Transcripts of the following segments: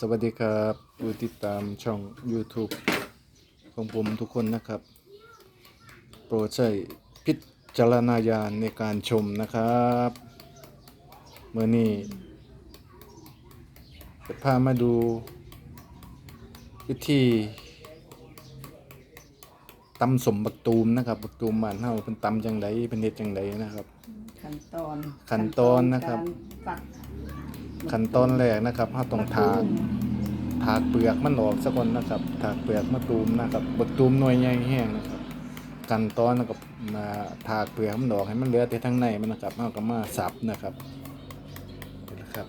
สวัสดีครับผู้ติดตามช่อง YouTube ของผมทุกคนนะครับ โปรดใช้พิจารณญาณในการชมนะครับเมื่อนี้จะพามาดูวิธีตำสมบักตูมนะครับบักตูมบ้านเฮาเป็นตำจังไดเป็นเฮ็ดจังไดนะครับ ขั้นตอนขั้นตอนนะครับการปัก ขั้นตอนแรกนะครับเฮาต้องทามะกรูดถากเปลือกมันออกซะก่อนนะครับถากเปลือกมะตูมนะครับบักตูมหน่วยใหญ่แห้งนะครับกันตอนแล้วก็มาถากเปลือกมันออกให้มันเหลือแต่ข้งในมันนะครับเอาก็มาสับนะครับนะครับ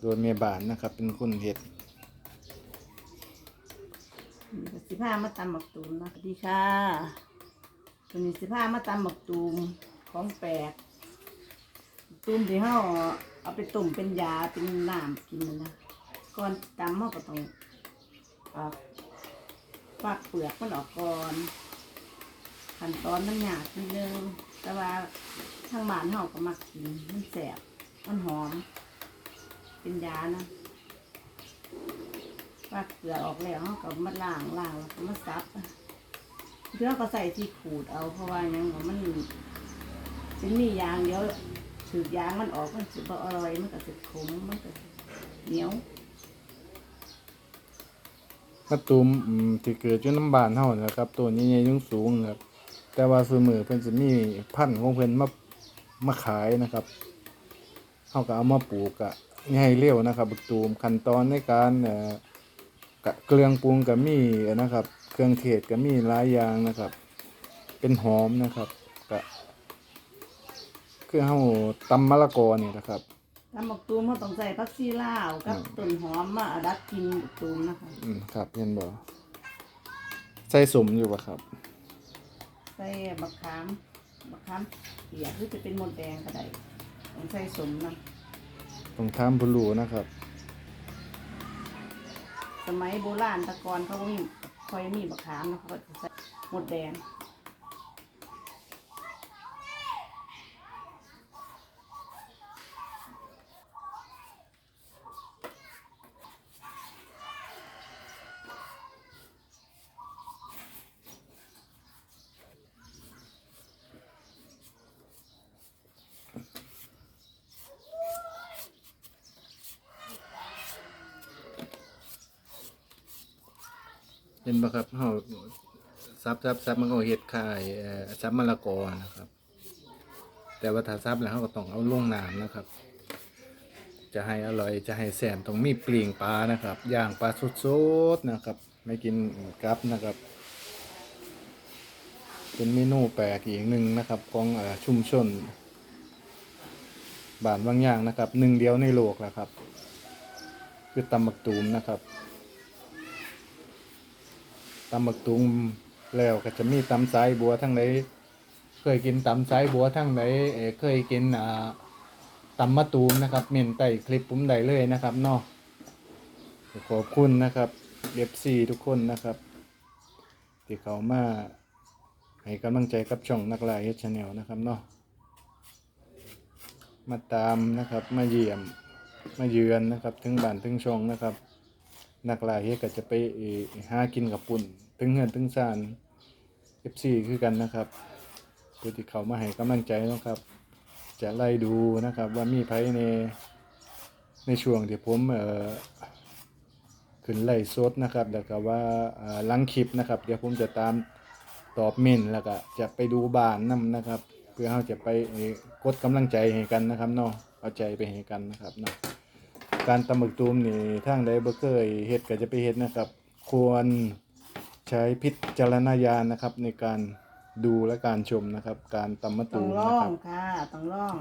โดยเมียบานนะครับ เป็นคนเห็ดสิผ้ามาตำหมักตูมนะสวัสดีค่ะ ตัวนี้สิผ้ามาตำหมักตูมของแปลกตูมที่เฮาเอาไปต้มเป็นยาเป็นน้ำกินนะก่อนตำเฮาก็ต้องเอาฟักเปลือกมันออกก่อนขั้นตอนมันยากนิดนึงแต่ว่าทางบ้านเฮาก็มักกินมันแสบมันหอม เป็นยานะฟักเปลือกออกแล้วเขาก็มาล้างล้างแล้วก็มาซับ เพื่อก็ใส่ที่ขูดเอาเพราะว่ายังมันเป็นมียางเดียวถือยางมันออกมันสิบอร่อยมันก็สิขมมันก็เหนียวมะตูมอืมที่เกิดอยู่น้ำบานเฮานะครับตัวใหญ่ๆสูงๆนะครับแต่ว่าซื้อมือเพิ่นจะมีพันธุ์ของเพิ่นมามาขายนะครับเฮาก็เอามาปลูกกะง่ายเร็วนะครับบักตูมขั้นตอนในการเอ่อกะเครื่องปรุงก็มีนะครับ เครื่องเทศก็มีหลายอย่างนะครับ เป็นหอมนะครับก็คือเฮาตำมะละกอนี่นะครับตำบักตูมเขาต้องใส่ผักชีลาวกับอืมต้นหอมมาดัดกินบักตูมนะคะ อืมครับเห็นบ่ใส่สมอยู่บ่ครับ ใส่บักขามบักขามเปียกหรือจะเป็นมดแดงก็ได้ต้องใส่สมนะต้องถามผู้รู้นะครับ สมัยโบราณแตะกอนเขาก็มีค อยมีบักขามนะเขาก็จะใส่มดแดง เห็นบ่ครับเฮาซับซับซับมันก็เฮ็ดคายซับมะละกอนะครับ แต่ว่าถ้าซับแล้วเฮาก็ต้องเอาลงน้ำนะครับ จะให้อร่อยจะให้แซ่บต้องมีปลีงปลานะครับย่างปลาสดๆนะครับ ไม่กินกับนะครับ เป็นเมนูแปลกอีกหนึ่งนะครับของอ่อชุมชนบ้านบางอย่างนะครับหนึ่งเดียวในโลกแหละครับ คือตำบักตูมนะครับ ตำบักตุงแล้วก็จะมีตำสายบัวทั้งไหนเคยกินตำสายบัวทั้งไหนเอ่เคยกินอ่าตำมะตูมนะครับเมนใต้คลิปผมได้เลยนะครับเนาะขอบคุณนะครับเอฟซีทุกคนนะครับ ที่เขามาให้กำลังใจกับช่องนักลายเฮชแนลนะครับเนาะมาตามนะครับมาเยี่ยมมาเยือนนะครับ ถึงบ้านถึงช่องนะครับ นักลายเฮ็ดก็จะไปหากินกับปุ่นถึงเงินถึงซาน FC คือกันนะครับผู้ที่เขามาให้กำลังใจนะครับ จะไล่ดูนะครับ ว่ามีไผในในช่วงที่ผมเอ่อขึ้นไล่สดนะครับ แล้วก็ว่าลังคลิปนะครับ เดี๋ยวผมจะตามตอบเมนแล้วก็จะไปดูบ้านนํนะครับ เพื่อเราจะไปกดกำลังใจให้กันนะครับเนาะเอาใจไปให้กันนะครับเนาะ การตำบักตูมนี่ทางใดบ่เคยเฮ็ดก็จะไปเฮ็ดนะครับ ควรใช้พิจารณญาณนะครับ ในการดูและการชมนะครับ การตำมะต้อตูงมล่นะอครังบค่ะต้องล่อง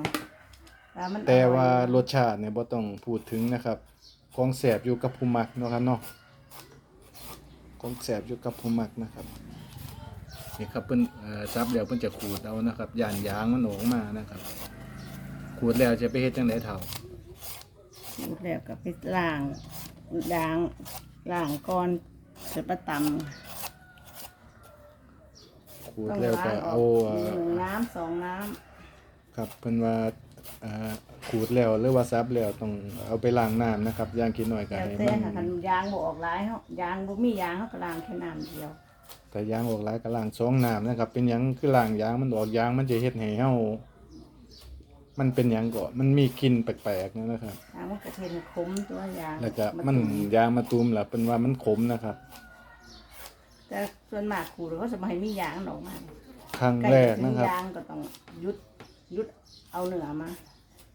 แต่มันแต่ว่าอร่อยรสชาติเนี่ยบ่ต้องพูดถึงนะครับ ของแสบอยู่กับผู้มักเนาะครับเนาะของแสบอยู่กับผู้มักนะครับนี่ครับเพิ่นเอ่อซับแล้วเพิ่นจะขูดเอานะครับย่านยางมันออกมานะครับ ขูดแล้วจะไปเฮ็ดจังไดเท่า หมดแล้วก็ไปล้างล้างล้างก่อนจะประตำขขูดต้องแล้วล้าก็งออเอากเอ่อหนึ่งน้ำสองน้ำครับเพิ่นว่าอ่าขูดแล้วหรือว่าซับแล้วต้องเอาไปล้างน้ำนะครับอย่างกินหน่อยก็แล้วให้แต่มันค่ะคันยางบ่ออกหลายเฮายางบ่มียางเฮาก็ล้างแค่น้ำเดียว แต่ยางออกหลายก็ล้างสองน้ำนะครับ เป็นหยังคือล้างยางมันออกยางมันจะเฮ็ดให้เฮา มันเป็นหยังก็มันมีกลิ่นแปลกๆนะครับยางมันก็เทนขมตัวยางแล้วก็มันยางมาตูมล่ะเป็นว่ามันขมนะครับ แต่ส่วนมากขูดเขาจะบ่ให้มียางออกมาครั้งใกล้แรจะกถึนะงครับ ยางก็ต้องหยุดหยุดเอาเนื้อมา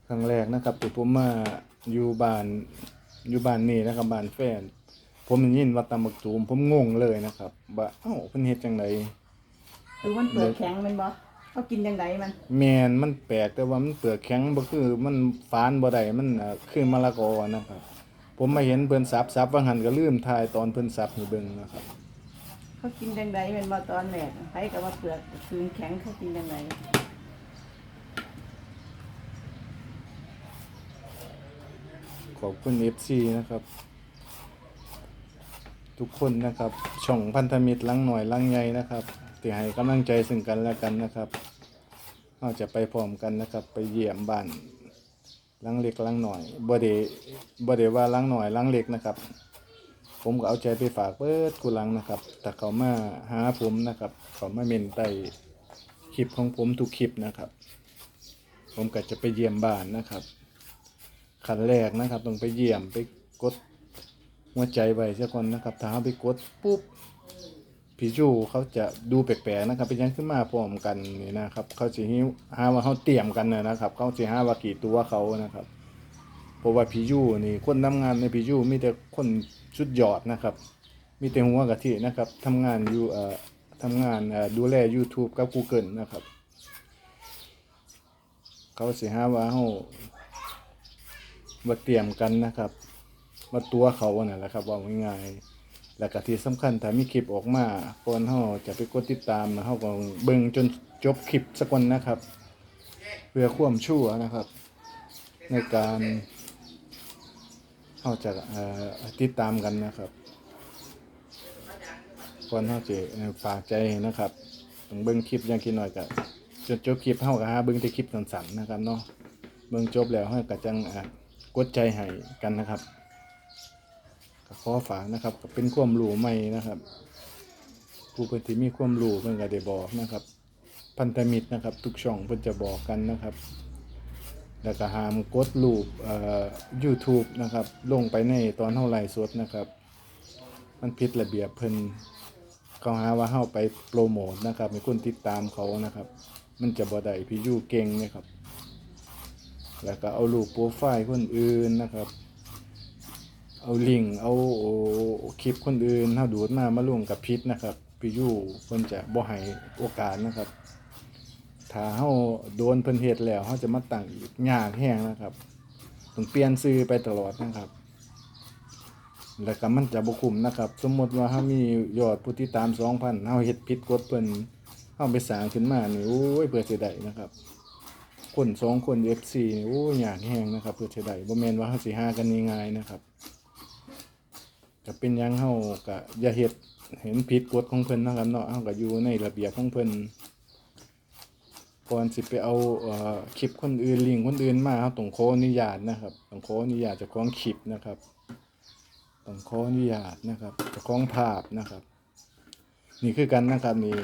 ครั้งแรกนะครับที่ผมมาอยู่บ้านอยู่บ้านนี่นะครับบ้านแฟน ผมได้ยินว่าตำบักตูมผมงงเลยนะครับว่าเอ้าเพิ่นเฮ็ดจังไดคือมันเปลือกแข็งแม่นบ่ เขากินจังไดมันแมนมันแปลกแต่ว่ามันเปลือกแข็งบ่คือมันฟานบ่ได้มันอ่าคือมะละกอนะครับ ผมมาเห็นเพิ่นสับสับว่าหันก็ลืมถ่ายตอนเพิ่นสับให้เบิ่งนะครับ เขากินจังไดแม่นบ่ตอนแรกไผก็ว่าเปลือกคือแข็งเขากินจังไดขอบคุณ FC นะครับ ทุกคนนะครับ ช่องพันธมิตรลังหน่อยลังใหญ่นะครับ ที่ให้กำลังใจซึ่งกันและกันนะครับเราจะไปพร้อมกันนะครับ ไปเยี่ยมบ้านลังเล็กลังหน่อยบ่ได้บ่ได้ว่าลังหน่อยลังเล็กนะครับ ผมก็เอาใจไปฝากเบิดกูลังนะครับแต่เขามาหาผมนะครับ เขามาเมนใต้คลิปของผมทุกคลิปนะครับ ผมก็จะไปเยี่ยมบ้านนะครับขั้นแรกนะครับ ต้องไปเยี่ยมไปกดหัวใจไว้เสียก่อนนะครับ ถ้าไปกดปุ๊บ พี่จูเขาจะดูแปลกๆนะครับเป็นยังขึ้นมาพร้อมกันนี่นะครับ เขาจะหิวหาว่าเขาเตรียมกันนะนะครับ เขาจะหาว่ากี่ตัวเขานะครับเพราะว่าพี่ยูนี่คนทำงานในพี่ยูมีแต่คนชุดยอดนะครับ มีแต่หัวกะทินะครับทำงานอยู่เอ่อทำงานเอ่อดูแล YouTube กับ Google นะครับ เขาสิห้าว่าเฮามาเตรียมกันนะครับ มาตัวเขาน่ะแหละครับว่าง่ายๆ แล้วก็ที่สำคัญถ้ามีคลิปออกมาก่อนเฮาจะไปกดติดตามนะเฮาก็เบิ่งจนจบคลิปสักวันนะครับ เพื่อความชั่วนะครับ ในการเฮาจะเอ่อติดตามกันนะครับก่อนเฮาจะฝากใจนะครับต้องเบิ่งคลิปอย่างคิดหน่อยก็จนจบคลิปเฮาก็หาเบิ่งแต่คลิปสั้นๆนะครับเนาะเบิ่งจบแล้วเฮาก็จังอะกดใจให้กันนะครับ ก็ขอฝากนะครับก็เป็นความรู้ใหม่นะครับผู้เพิ่นที่มีความรู้เพิ่นก็ได้บอกนะครับ พันธมิตรนะครับ ทุกช่องเพิ่นจะบอกกันนะครับ แล้วก็หามกดรูปเอ่อ YouTube นะครับ ลงไปในตอนเฮาไลฟ์สดนะครับ มันผิดระเบียบเพิ่นเขาหาว่าเฮาไปโปรโมทนะครับให้คนติดตามเขานะครับ มันจะบ่ได้พี่อยู่เก่งนะครับ แล้วก็เอารูปโปรไฟล์คนอื่นนะครับ เอาลิงก์เอาคลิปคนอื่นเฮาดูดมามาร่วมกับพิษนะครับพี่ยู่เพิ่นจะบ่ให้โอกาสนะครับถ้าเฮาโดนเพิ่นเฮ็ดแล้วเฮาจะมาตั้งอีกยากแฮงนะครับต้องเปลี่ยนชื่อไปตลอดนะครับ แล้วก็มันจะบ่คุ้มนะครับ สมมติว่าเฮามียอดผู้ติดตาม2,000เฮาเฮ็ดผิดกฎเพิ่นเฮาไปสร้างขึ้นมานี่โอ้ยเพื่อสิได้นะครับ คนสองคน FC นี่โอ้ยยากแฮงนะครับ เพื่อสิได้บ่แม่นว่าเฮาสิหากันง่ายๆนะครับ ก็เป็นยังเฮาก็อย่าเฮ็ดเห็นผิดกฎของเพิ่นนะครับเนาะเฮาก็อยู่ในระเบียบของเพิ่นก่อนสิไปเอาเอ่อคลิปคนอื่นลิงคนอื่นมาเฮาต้องขออนุญาตนะครับต้องขออนุญาตเจ้าของคลิปนะครับต้องขออนุญาตนะครับเจ้าของภาพนะครับ นี่คือกันนะครับนี่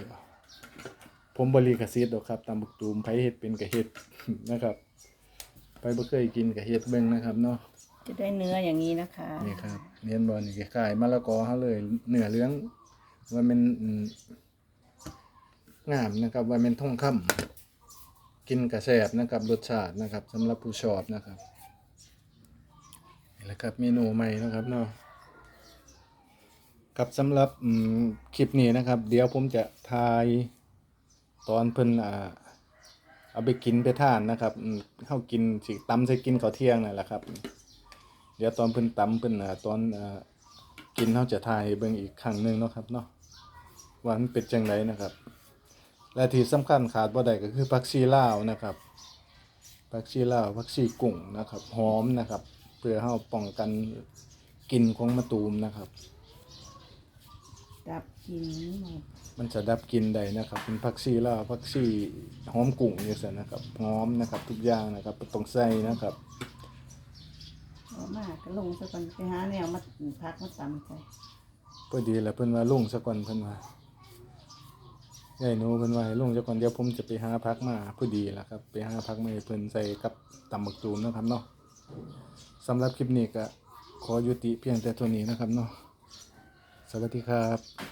ผมบริกสิทธิ์ดอกครับตามบุกตูมไผเฮ็ดเป็นกะเฮ็ดนะครับไปบ่เคยกินกะเฮ็ดเบิ่งนะครับเนาะ จะได้เนื้ออย่างนี้นะคะนี่ครับเรียนบ่นี่คล้ายมะละกอเฮาเลยเนื้อเหลืองว่ามันงามนะครับว่ามันทองคำกินกระแสบนะครับรสชาตินะครับสำหรับผู้ชอบนะครับนี่แหละครับเมนูใหม่นะครับเนาะครับสำหรับคลิปนี้นะครับ เดี๋ยวผมจะทายตอนเพิ่นอ่าเอาไปกินไปทานนะครับเข้ากินสิตำใส่กินข้าวเที่ยงนั่นแหละครับ ดี๋ยวตอนเพิ่นตำเพิ่นอ่าตอนอ่ากินเฮาจะทายให้เบิ่งอีกครั้งหนึงเนาะครับเนาะว่ามันเป็นจังไดนะครับ และที่สำคัญขาดบ่ได้ก็คือผักชีลาวนะครับผักชีลาวผักชีกุ้งนะครับหอมนะครับ เพื่อเฮาป้องกันกลิ่นของมะตูมนะครับ ดับกลินหมดมันจะดับกลินได้นะครับ เป็นผักชีลาวผักชีหอมกุ้งอย่างเงี้ยนะครับหอมนะครับ ทุกอย่างนะครับบ่ต้องใส่นะครับ มากก็ลงซะก่อนไปหาแนวมาพักมาตำใส่พอดีแหละเพิ่นว่าลงซะก่อนเพิ่นว่าใหญ่หนูเพิ่นว่าให้ลงซะก่อนเดี๋ยวผมจะไปหาพักมาพอดีล่ะครับ ไปหาพักมาให้เพิ่นใส่กับตำบักตูมเนาะครับเนาะสำหรับคลิปนี้ก็ขอยุติเพียงแต่เท่านี้นะครับเนาะสวัสดีครับ